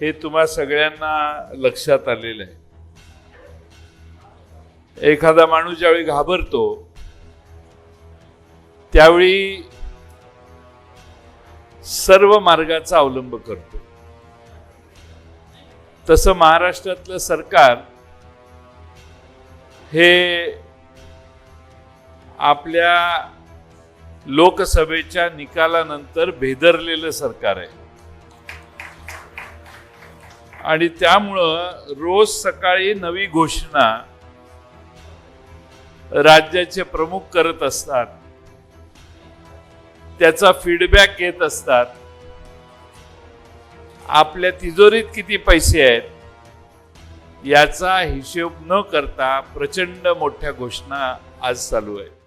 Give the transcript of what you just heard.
हे तुम्हा सगळ्यांना लक्षात आलेलं आहे. एखादा माणूस ज्यावेळी घाबरतो त्यावेळी सर्व मार्गाचा अवलंब करतो. तसं महाराष्ट्रातलं सरकार हे आपल्या लोकसभेच्या निकालानंतर भेदरलेलं सरकार आहे. आणि त्यामुळं रोज सकाळी नवी घोषणा राज्याचे प्रमुख करत असतात. त्याचा फीडबॅक येत असतात. आपल्या तिजोरीत किती पैसे आहेत याचा हिशोब न करता प्रचंड मोठ्या घोषणा आज चालू आहे